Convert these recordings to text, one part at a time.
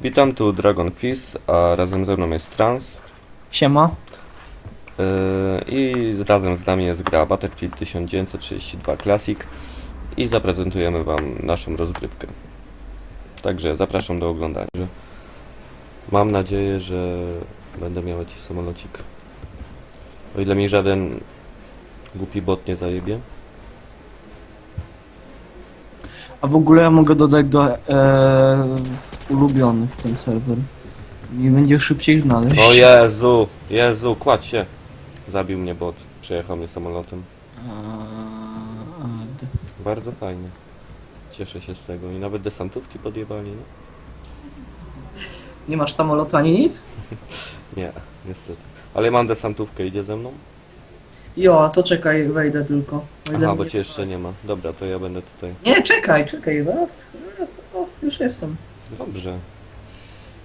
Witam, tu Dragon Fizz, a razem ze mną jest Trans. Siema. Yy, I razem z nami jest gra Battlefield 1932 Classic i zaprezentujemy Wam naszą rozgrywkę. Także zapraszam do oglądania. Mam nadzieję, że będę miał jakiś samolocik. O ile mi żaden głupi bot nie zajebie. A w ogóle ja mogę dodać do e, ulubionych ten serwer. Nie będzie szybciej znaleźć. O Jezu, Jezu, kładź się. Zabił mnie bot, przejechał mnie samolotem. A, a, d- Bardzo fajnie. Cieszę się z tego. I nawet desantówki podjebali, nie? Nie masz samolotu ani nic? Nie, niestety. Ale mam desantówkę, idzie ze mną? Jo, to czekaj, wejdę tylko. Ile Aha, mnie- bo cię jeszcze nie ma. Dobra, to ja będę tutaj. Nie, czekaj, czekaj, zaraz. zaraz, O, już jestem. Dobrze.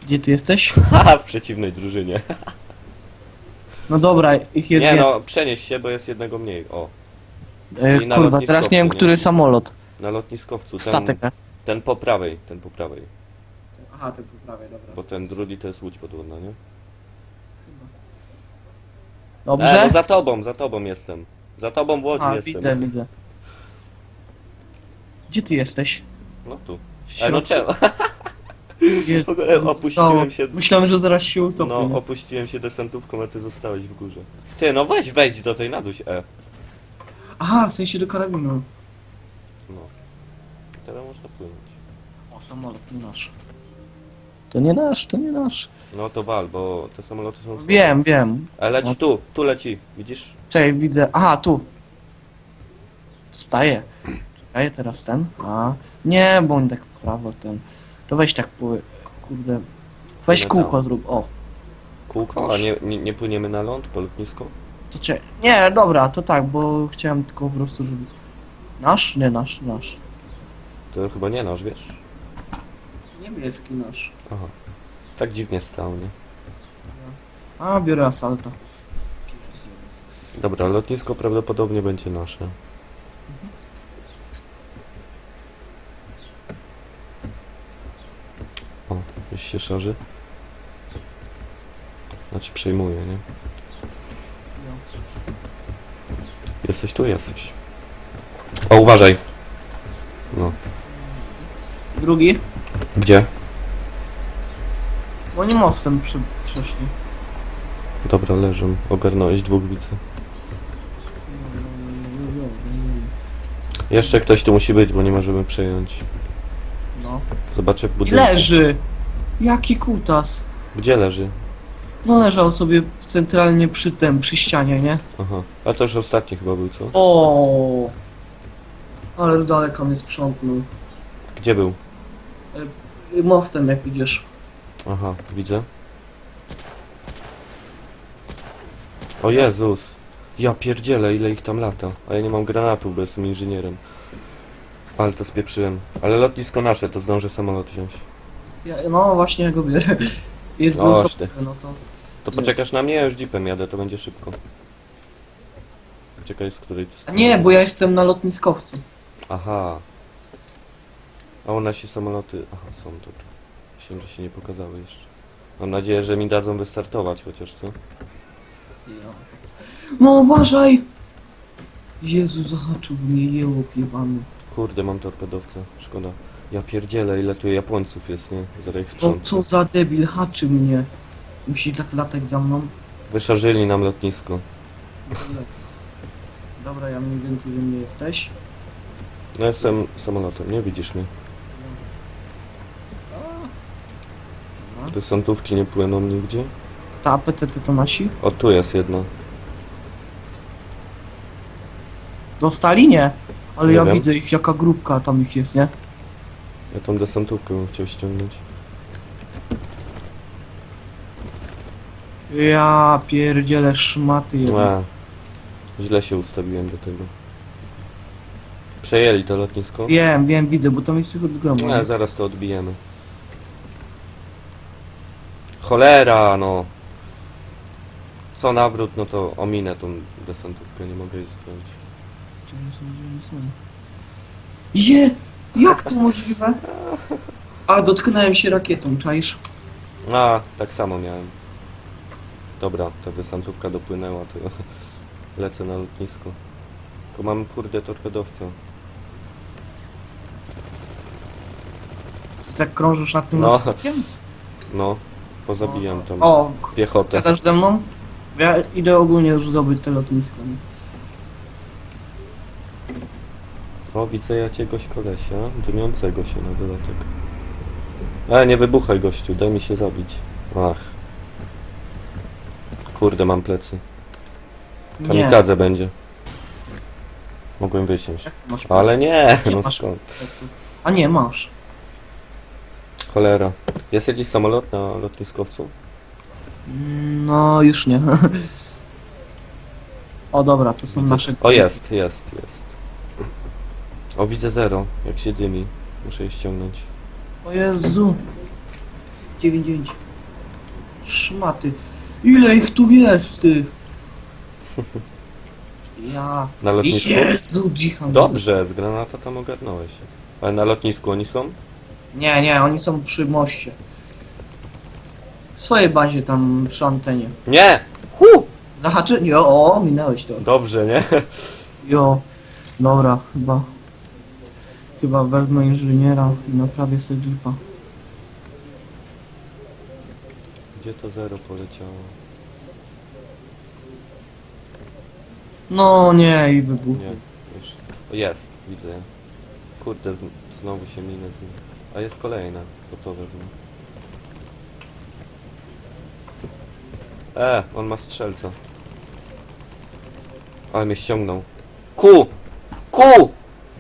Gdzie ty jesteś? Haha, w przeciwnej drużynie. No dobra, ich jest Nie no, przenieś się, bo jest jednego mniej. O, e, i na Kurwa, teraz nie wiem, nie? który samolot. na lotniskowcu. Ten, Statek. ten po prawej, ten po prawej. Aha, ten po prawej, dobra. Bo ten drugi to jest łódź podwodna, nie? Dobrze? E, no za tobą, za tobą jestem. Za tobą w łodzi A, jestem. widzę, widzę. Gdzie ty jesteś? No tu. W E, no czemu? W ogóle opuściłem się. Myślałem, że zaraz się utopię. No, opuściłem się desantówką, a ty zostałeś w górze. Ty, no weź, wejdź do tej naduś E. Aha, w sensie do karabinu. No. Teraz można płynąć. O, samolot, nie nasz. To nie nasz, to nie nasz. No to wal, bo te samoloty są słabe. Wiem, wiem. E, leci No. tu, tu leci, widzisz? Czekaj, widzę. Aha, tu. Staję. Czekaj, teraz ten. A. Nie, bo on tak w prawo ten. To weź tak po... Kurde. Weź Tyle kółko zrób. O. Kółko, a Proszę. nie, nie, nie płyniemy na ląd, po lotnisko? To czekaj. Nie, dobra, to tak, bo chciałem tylko po prostu, żeby... Nasz? Nie, nasz, nasz. To chyba nie nasz, wiesz? Niebieski nasz. Aha. Tak dziwnie stał, nie? A, biorę asalta. Dobra, lotnisko prawdopodobnie będzie nasze. O, już się szarzy. Znaczy przejmuje, nie? Jesteś tu? Jesteś. O, uważaj! No. Drugi? Gdzie? Bo nie mostem przy, przeszli. Dobra, leżą. Ogarnąłeś dwóch widzę. Jeszcze ktoś tu musi być, bo nie możemy przejąć. No. Zobaczę w I leży! Jaki kutas! Gdzie leży? No leżał sobie centralnie przy tym, przy ścianie, nie? Aha. A to już ostatni chyba był, co? O, Ale daleko mnie sprzątnął. Gdzie był? Mostem jak idziesz. Aha, widzę. O Jezus! Ja pierdzielę, ile ich tam lata. A ja nie mam granatów, bo jestem inżynierem. Ale to spieprzyłem. Ale lotnisko nasze, to zdążę samolot wziąć. Ja, no właśnie ja go biorę. Jest O, dwuosobowy, szty. no to... To poczekasz na mnie, ja już jeepem jadę, to będzie szybko. Czekaj, z której ty A strony? nie, bo ja jestem na lotniskowcu. Aha. A u nas się samoloty... Aha, są, dobra. Myślałem, że się nie pokazały jeszcze. Mam nadzieję, że mi dadzą wystartować chociaż, co? No uważaj! Jezu, zahaczył mnie jełop jebany. Kurde, mam torpedowca. Szkoda. Ja pierdzielę, ile tu Japońców jest, nie? Zaraz ich No sprzątnę. co za debil, haczy mnie. Musi tak latać za mną. Wyszarzyli nam lotnisko. Dobra, ja mniej więcej wiem, gdzie jesteś. No jestem samolotem, nie widzisz mnie. Desantówki nie płyną nigdzie. Ta APTT to nasi? O, tu jest jedna. Dostali? Nie. Ale Nie ja wiem. widzę ich, jaka grupka tam ich jest, nie? Ja tą desantówkę bym chciał ściągnąć. Ja pierdzielę szmaty jedne. A, źle się ustawiłem do tego. Przejęli to lotnisko? Wiem, wiem, widzę, bo tam jest ich od gromu. Nie, zaraz to odbijemy. Cholera, no. Co nawrót, no to ominę tą desantówkę, nie mogę jej zdjąć. Oni są, gdzie oni są? Je! Jak to możliwe? A, dotknąłem się rakietą, czaisz? A, tak samo miałem. Dobra, ta desantówka dopłynęła, to lecę na lotnisko. Tylko mam kurde torpedowca. Ty tak krążysz nad tym No. lotniskiem? No, pozabijam tam O, piechotę. Zadasz ze mną? Ja idę ogólnie już zdobyć te lotnisko. nie? O, widzę jakiegoś kolesia, dymiącego się na dodatek. E, nie wybuchaj gościu, daj mi się zabić. Ach. Kurde, mam plecy. Nie, Kamikadze będzie. Mogłem wysiąść. masz Ale nie, Nie no masz. skąd. A nie, masz. Cholera. Jest jakiś samolot na lotniskowcu? No, już nie. O, dobra, to są nasze... O, jest, jest, jest. O, widzę zero, jak się dymi. Muszę je ściągnąć. O Jezu. 9-9. Szmaty. Ile ich tu jest, ty? Ja... Na lotnisku? Jezu, dzicham. Dobrze, z granata tam ogarnąłeś. Ale na lotnisku oni są? Nie, nie, oni są przy moście. W swojej bazie tam przy antenie. Nie! Hu! Zahaczy... Jo, o, minęłeś to. Dobrze, nie? Jo, dobra, chyba... Chyba wezmę inżyniera i naprawię sobie glipa. Gdzie to zero poleciało? No nie, i wybuch. Nie, już. Jest, widzę. Kurde, znowu się minę z nim. A jest kolejna, to to wezmę. E, on ma strzelca. Ale mnie ściągnął. Ku! Ku!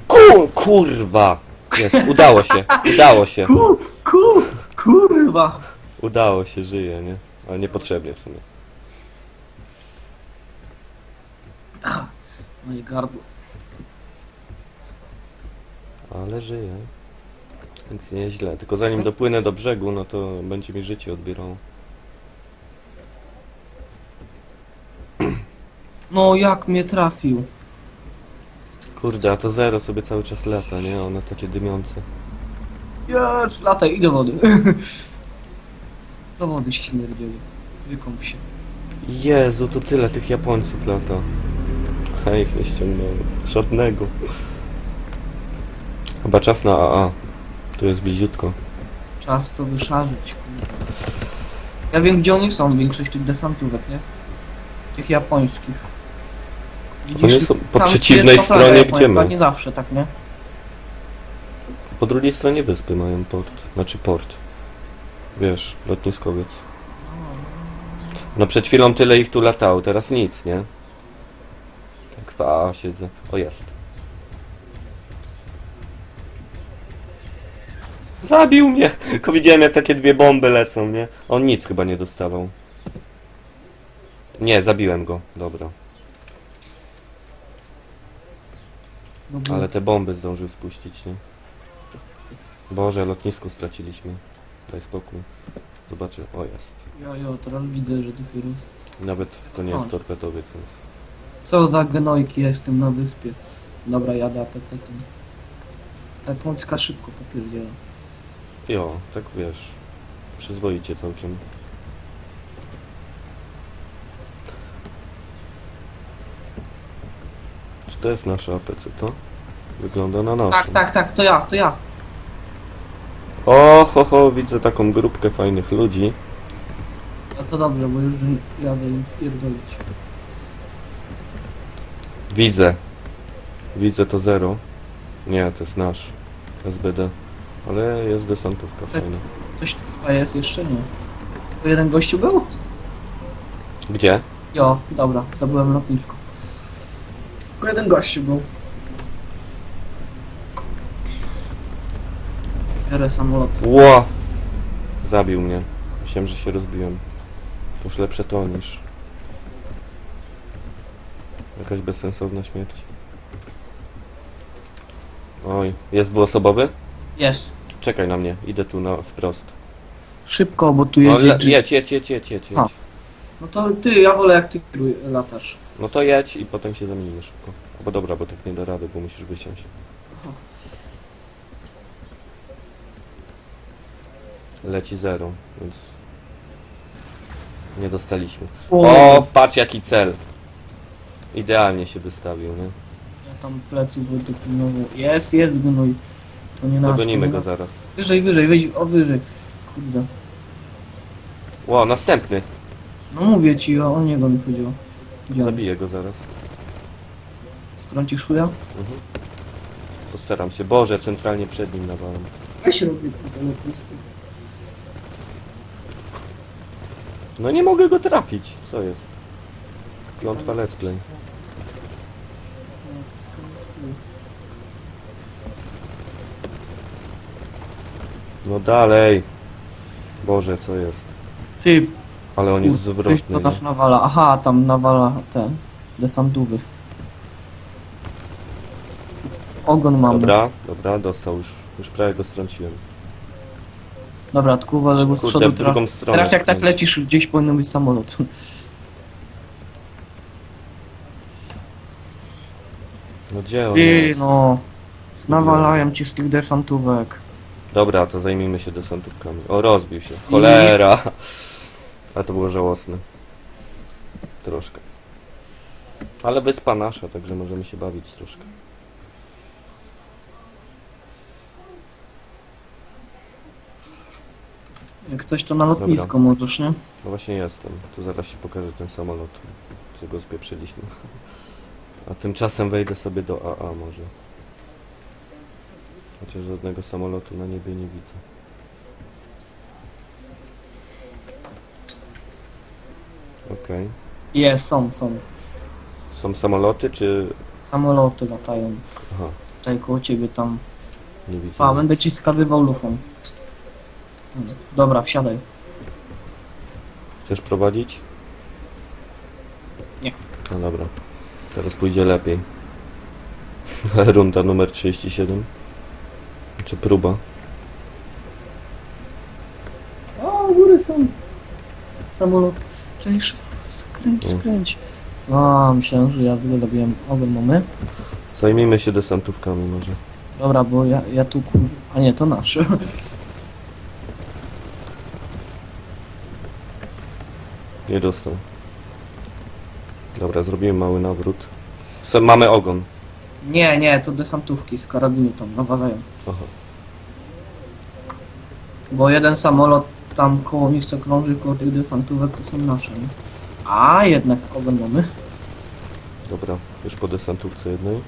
Ku! Kurwa! Jest, udało się, udało się. Ku, ku, kurwa! Udało się, żyje, nie? Ale niepotrzebnie w sumie. Moje gardło. Ale żyje. Więc nie źle. Tylko zanim dopłynę do brzegu, no to będzie mi życie odbierało. No jak mnie trafił? Kurde, a to zero sobie cały czas lata, nie? One takie dymiące. Już, lataj, i do wody. do wody śmierdzieli. Wykąp się. Jezu, to tyle tych Japońców lata. A ich nie ściągnąłem. Żadnego. Chyba czas na AA. Tu jest bliziutko. Czas to wyszarzyć, kurwa. Ja wiem gdzie oni są, większość tych desantówek, nie? Tych japońskich. Oni są po tam, przeciwnej stronie, Japońska, gdzie my? Nie zawsze, tak, nie? Po drugiej stronie wyspy mają port. Znaczy port. Wiesz, lotniskowiec. No przed chwilą tyle ich tu latało, teraz nic, nie? Tak w AA siedzę. O, jest. Zabił mnie! Tylko widziałem jak takie dwie bomby lecą, nie? On nic chyba nie dostawał. Nie, zabiłem go. Dobra. Ale te bomby zdążył spuścić, nie? Boże, lotnisko straciliśmy. Daj spokój. Zobaczę. O, jest. Jo, jo, teraz widzę, że dopiero... Nawet to nie jest O. torpedowiec, więc... Co za gnojki, ja jestem na wyspie. Dobra, jadę APC-tem. Ta Polska szybko popierdziela. Jo, tak wiesz. Przyzwoicie całkiem. Czy to jest nasza APC, to? Wygląda na naszą. Tak, tak, tak, to ja, to ja. O, ho, ho, widzę taką grupkę fajnych ludzi. No to dobrze, bo już jadę im pierdolić. Widzę. Widzę to zero. Nie, to jest nasz. SBD. Ale jest desantówka Tak. fajna. Ktoś tu chyba jest jeszcze nie. To jeden gościu był? Gdzie? Jo, dobra, to byłem lotnisko. Tylko jeden gościu był. Biorę samolot. Ło! Zabił mnie. Myślałem, że się rozbiłem. To już lepsze to niż... Jakaś bezsensowna śmierć. Oj, jest dwuosobowy? Jest. Czekaj na mnie, idę tu na wprost. Szybko, bo tu No, jedzie... le, jedź, jedź, jedź, jedź, jedź. A. No to ty, ja wolę jak ty kieruj- latasz. No to jedź i potem się zamienimy szybko. Bo dobra, bo tak nie da rady, bo musisz wysiąść. leci zero, więc nie dostaliśmy. O! Patrz jaki cel. Idealnie się wystawił, nie? Ja tam pleców będę pilnował. Jest, jest gnój. To nie. Dogonimy go zaraz. Wyżej, wyżej, wyjdź, o wyżej. Kurde. Ło, następny. No mówię ci, o, o niego mi chodziło. On Zabiję go zaraz. Strącisz chuja? Mhm. Postaram się. Boże, centralnie przed nim nawalam. Weź robię to lotnisko. No nie mogę go trafić. Co jest? Klątwa let's play. No dalej. Boże, co jest? Ty, Ale on jest Ktoś zwrotny. to nie? nasz nawala. Aha, tam nawala te desantówy. Ogon mamy. Dobra, Dobra, dostał już. Już prawie go strąciłem. Dobra tylko uważaj, bo z Kurde, przodu w teraz, drugą stronę teraz jak tak lecisz, gdzieś powinien być samolot. No gdzie on Ty, jest? no, nawalają ci z tych desantówek. Dobra, to zajmijmy się desantówkami. O, rozbił się. Cholera! A to było żałosne. Troszkę. Ale wyspa nasza, także możemy się bawić troszkę. Jak coś to na lotnisko możesz, nie? No właśnie jestem. Tu zaraz się pokaże ten samolot, co go spieprzyliśmy. A tymczasem wejdę sobie do AA może. Chociaż żadnego samolotu na niebie nie widzę. Okej. Jest, są, są. Są samoloty, czy... Samoloty latają. Aha, Tutaj koło ciebie tam. nie widzę. A, będę ci skazywał lufą. Dobra, wsiadaj. Chcesz prowadzić? Nie. No dobra. Teraz pójdzie lepiej. Runda numer 37. Czy próba? O, góry są. Samolot. Cześć, skręć, Mm. skręć. A, myślałem, że ja wyrobiłem ogon mamy. Zajmijmy się desantówkami może. Dobra, bo ja, ja tu kur... A nie, to nasz. Nie dostał. Dobra, zrobimy mały nawrót. Se, mamy ogon. nie, nie, to desantówki z karabinu tam nawalają. Aha. Bo jeden samolot tam koło nich co krąży, koło tych desantówek to są nasze, nie? A, jednak ogon mamy. Dobra, już po desantówce jednej.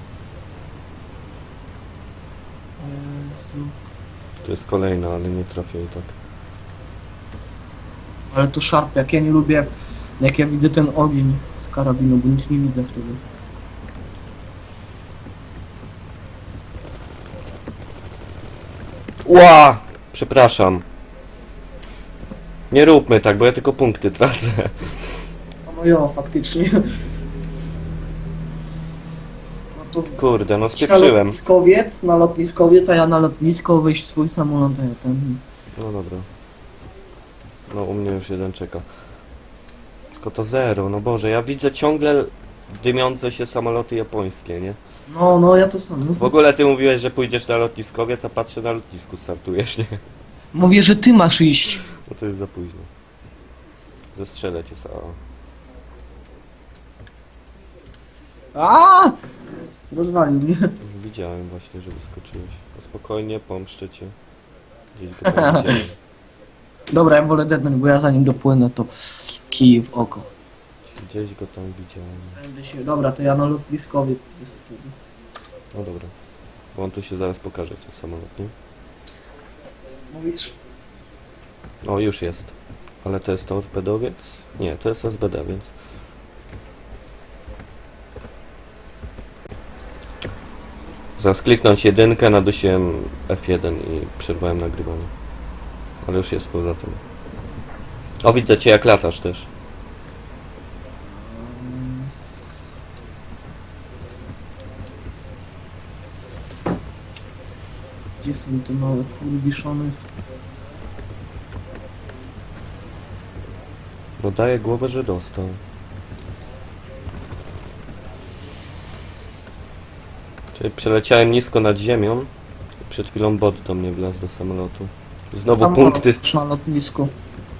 Jezu. To jest kolejna, ale nie trafię i tak. Ale tu szarp, jak ja nie lubię, jak, jak ja widzę ten ogień z karabinu, bo nic nie widzę wtedy. Ła! Przepraszam. Nie róbmy tak, bo ja tylko punkty tracę. No, no jo, faktycznie. No to Kurde, no na spieprzyłem. lotniskowiec, na lotniskowiec, a ja na lotnisko wyjść swój samolot, a ja ten... No dobra. No u mnie już jeden czeka. Tylko to zero, no Boże, ja widzę ciągle dymiące się samoloty japońskie, nie? No, no, ja to sam. W ogóle ty mówiłeś, że pójdziesz na lotniskowiec, a patrzę na lotnisku startujesz, nie? Mówię, że ty masz iść. No to jest za późno. Zestrzelę cię sama. A! Rozwalił mnie. Widziałem właśnie, że wyskoczyłeś. No spokojnie, pomszczę cię. Gdzieś go tam widziałem. Dobra, ja wolę dednąć, bo ja zanim dopłynę, to kij w oko. Gdzieś go tam widziałem. Będę się... Dobra, to ja na lotniskowiec wtedy. No dobra. Bo on tu się zaraz pokaże, ten samolot, nie? Mówisz? O, już jest. Ale to jest torpedowiec? Nie, to jest SBD, więc... Zaraz kliknąć jedynkę, nadusiłem F1 i przerwałem nagrywanie. Ale już jest poza tym. O, widzę cię jak latasz też. Gdzie są te małe kurwiszony? No daję głowę, że dostał. Czyli przeleciałem nisko nad ziemią. i Przed chwilą bot do mnie wlazł do samolotu. Znowu Samolot punkty... już na lotnisku.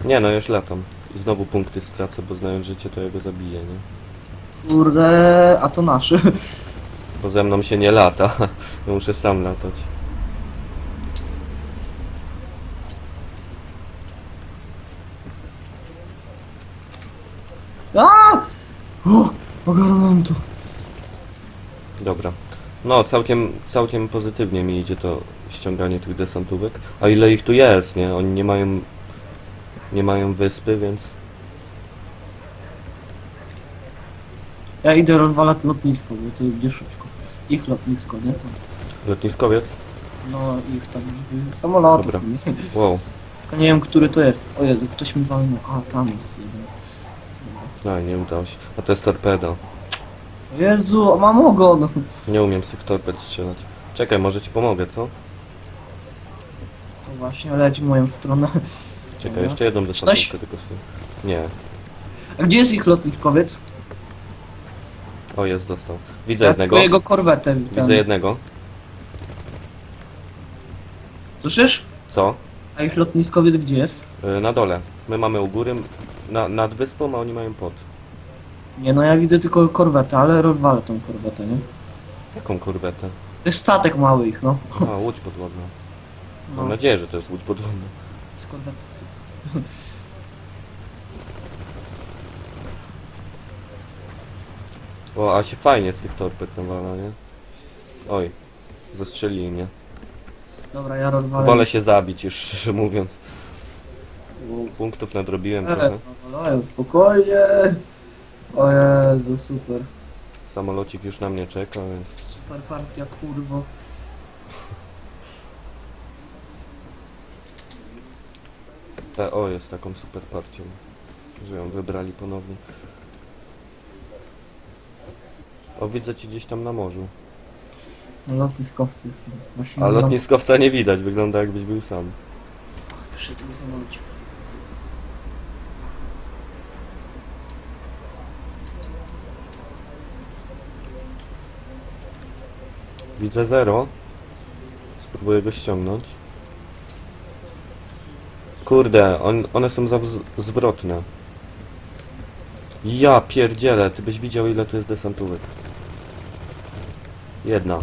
Nie no, już latam. I znowu punkty stracę, bo znając życie, to ja go zabiję, nie? Kurde, a to nasz. Bo ze mną się nie lata. Ja muszę sam latać. A! O, ogarnąłem to. Dobra. No, całkiem, całkiem pozytywnie mi idzie to ściąganie tych desantówek. A ile ich tu jest, nie? Oni nie mają... Nie mają wyspy, więc... Ja idę rozwalać lotnisko, bo to będzie szybko. Ich lotnisko, nie? To, Lotniskowiec? no, ich tam, żeby samolotów. Dobra. Nie? Wow. Tylko nie wiem, który to jest. O Jezu, ktoś mi walnął. A, tam jest jeden. No, nie udało się. A to jest torpeda. Jezu, mam ogon. Nie umiem z tych torped strzelać. Czekaj, może ci pomogę, co? To właśnie leci w moją stronę. Czekaj, Dobra. jeszcze jedną Coś? tylko z tym. Nie. A gdzie jest ich lotniskowiec? O, jest, dostał. Widzę Ja jednego. tylko jego korwetę. Ten. Widzę jednego. Słyszysz? Co? A ich lotniskowiec gdzie jest? Y, Na dole. My mamy u góry, na, nad wyspą, a oni mają pod. Nie, no ja widzę tylko korwetę, ale rozwalę tą korwetę, nie? Jaką kurwetę? To jest statek mały ich, no. A, łódź podwodna. no. Mam nadzieję, że to jest łódź podwodna. To jest korweta. O, a się fajnie z tych torped nawala, nie? Oj, zastrzelili mnie. Dobra, ja rozwalę. Wolę się zabić już, szczerze mówiąc. Punktów nadrobiłem trochę. E, no, spokojnie. O Jezu, super. Samolocik już na mnie czeka, więc... Super partia, kurwo. PO jest taką super partią, że ją wybrali ponownie. O, widzę ci gdzieś tam na morzu. No lotniskowcy. Właśnie A lotniskowca nie widać, wygląda jakbyś był sam. Jeszcze sobie zamówić. Widzę zero. Spróbuję go ściągnąć. Kurde, on, one są za zwrotne. Ja pierdzielę, ty byś widział ile tu jest desantówek. Jedna.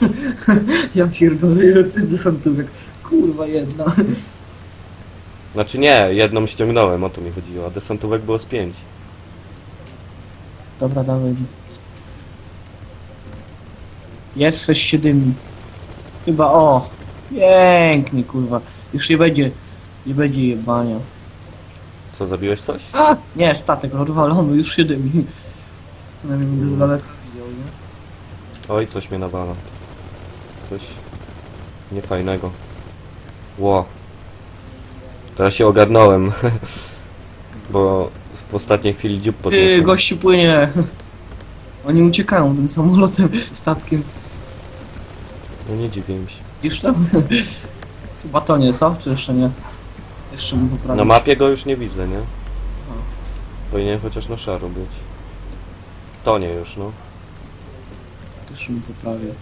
Ja pierdolę, ile jest desantówek. Kurwa jedna. Znaczy nie, jedną ściągnąłem, o to mi chodziło, a desantówek było z pięć. Dobra, dawaj. Jest coś się dymi. Chyba, o. Pięknie, kurwa. Już nie będzie, nie będzie jebania. Co, zabiłeś coś? A! Nie, statek rozwalony, już się dymi. Przynajmniej mnie z daleka widział, nie? Oj, coś mnie nawala. Coś niefajnego. Ło. Teraz się ogarnąłem. Bo w ostatniej chwili dziób Ty, podniosłem. gościu płynie. Oni uciekają tym samolotem, statkiem. No nie dziwię mi się. Widzisz tam? Chyba to nie, co? Czy jeszcze nie? Jeszcze mu poprawić. Na mapie go już nie widzę, nie? Powinien chociaż na szaro być. To nie już, no. Jeszcze mu poprawię.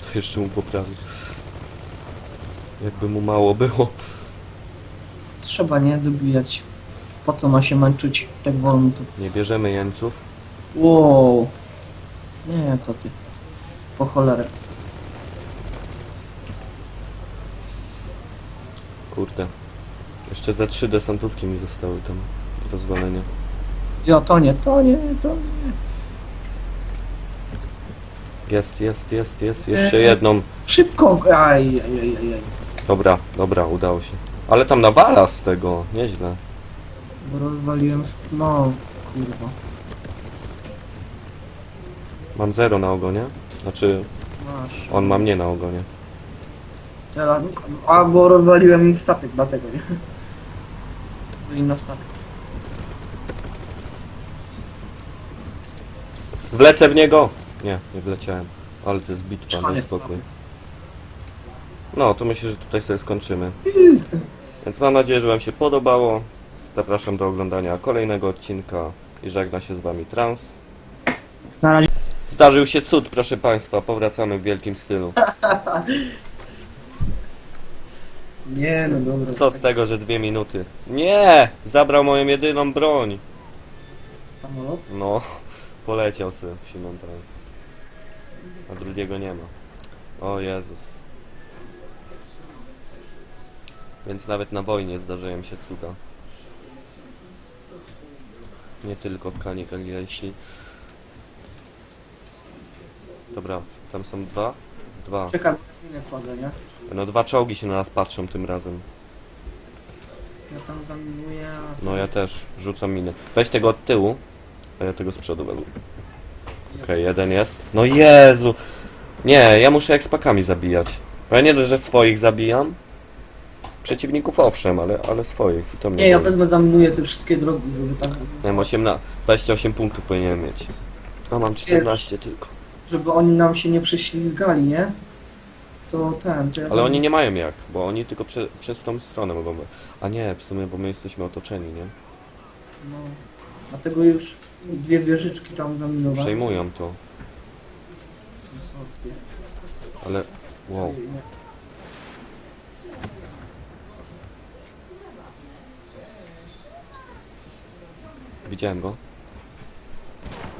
To jeszcze mu poprawi. Jakby mu mało było. Trzeba nie dobijać. Po co ma się męczyć tak wolno to? Nie bierzemy jeńców. Wow. Nie, co ty. Po cholerę. Kurde. Jeszcze ze trzy desantówki mi zostały tam do rozwalenia. Ja, to nie, to nie, to nie. Jest, jest, jest, jest. Jeszcze jedną. Szybko! Aj, aj, aj, aj, aj. Dobra, dobra, udało się. Ale tam nawala z tego, nieźle. Bo rozwaliłem... No, kurwa. Mam zero na ogonie. Znaczy, Masz. on ma mnie na ogonie. Teraz... A, bo rozwaliłem im statek, dlatego, nie? Byli na statku. Wlecę w niego! Nie, nie wleciałem. Ale to jest bitwa, daj Koniec spokój. No, to myślę, że tutaj sobie skończymy. Więc mam nadzieję, że Wam się podobało. Zapraszam do oglądania kolejnego odcinka i żegna się z Wami Trans. Na razie. Zdarzył się cud, proszę Państwa, powracamy w wielkim stylu. Nie, no dobra. Co z tego, że dwie minuty? Nie! Zabrał moją jedyną broń. Samolot? No, poleciał sobie w siną broń. A drugiego nie ma. O Jezus. Więc nawet na wojnie zdarzają się cuda. Nie tylko w Kanie Kalileści. Dobra, tam są dwa? Dwa. Czekam, minę kładę, nie? No dwa czołgi się na nas patrzą tym razem. Ja tam zaminuję, a... No ja też, rzucam miny. Weź tego od tyłu, a ja tego z przodu wezmę. Okej, jeden jest. No Jezu! Nie, ja muszę ekspakami zabijać. Bo ja nie dość, że swoich zabijam. Przeciwników owszem, ale, ale swoich. I to mnie Nie, ja boli. wezmę zaminuję te wszystkie drogi, żeby tak... Miałem 18, 28 punktów powinienem mieć. A mam 14 tylko. Żeby oni nam się nie prześlizgali, nie? To ten, to ja Ale oni nie mają jak, bo oni tylko prze, przez tą stronę mogą. A nie, w sumie, bo my jesteśmy otoczeni, nie? No. Dlatego już dwie wieżyczki tam zaminowałem. Przejmują to, ale... Wow. Widziałem go.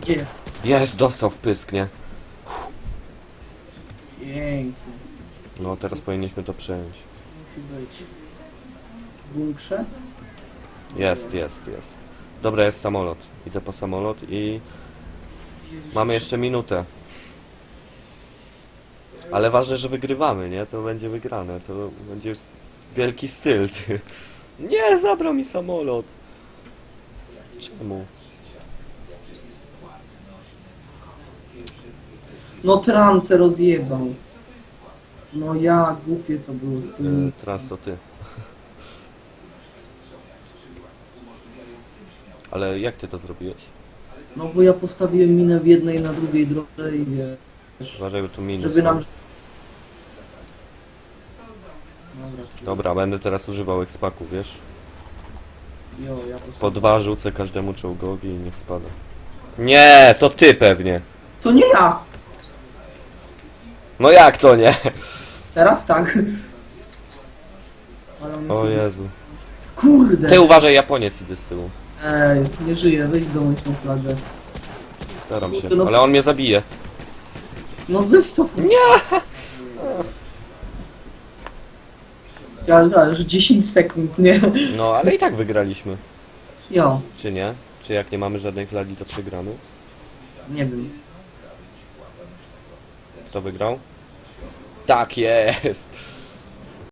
Gdzie? Jest, dostał w pysk, nie? Pięknie. No, teraz powinniśmy to przejąć. Musi być. Bunkrze? Jest, jest, jest. Dobra, jest samolot. Idę po samolot i mamy jeszcze minutę. Ale ważne, że wygrywamy, nie? To będzie wygrane. To będzie wielki styl, ty. Nie, zabrał mi samolot. Czemu? No trance rozjebał. No ja, głupie to było z tym. E, teraz to ty. Ale jak ty to zrobiłeś? No bo ja postawiłem minę w jednej na drugiej drodze i wiesz, Uważaj, bo tu minus. żeby nam... są. Dobra, Dobra, będę teraz używał ekspaku, wiesz? jo, ja to Po sobie... dwa rzucę każdemu czołgowi i niech spada. Nie, to ty pewnie. To nie ja! No jak to nie? Teraz tak. Ale on. O Jezu. Kurde! Ty uważaj, Japoniec idzie z tyłu. Ej, nie żyję, weź dołącz tą flagę. Staram się, no- ale on mnie zabije. No weź to flagę. Nie! Ale zaraz, 10 sekund, nie? No, ale i tak wygraliśmy. Jo, Czy nie? Czy jak nie mamy żadnej flagi, to przegramy? nie wiem. Kto wygrał? Tak jest!